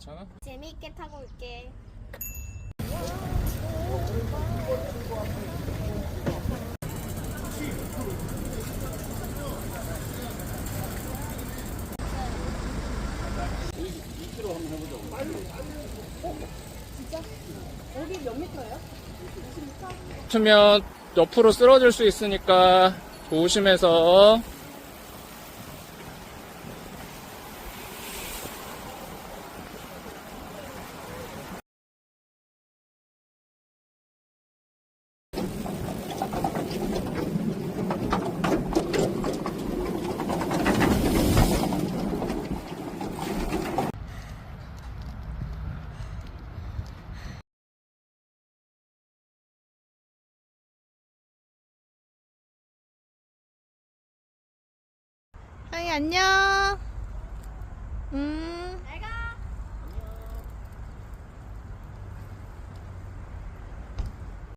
괜찮아? 재미있게 타고 올게. 붙으면 옆으로 쓰러질 수 있으니까 조심해서 하이 안녕. 음.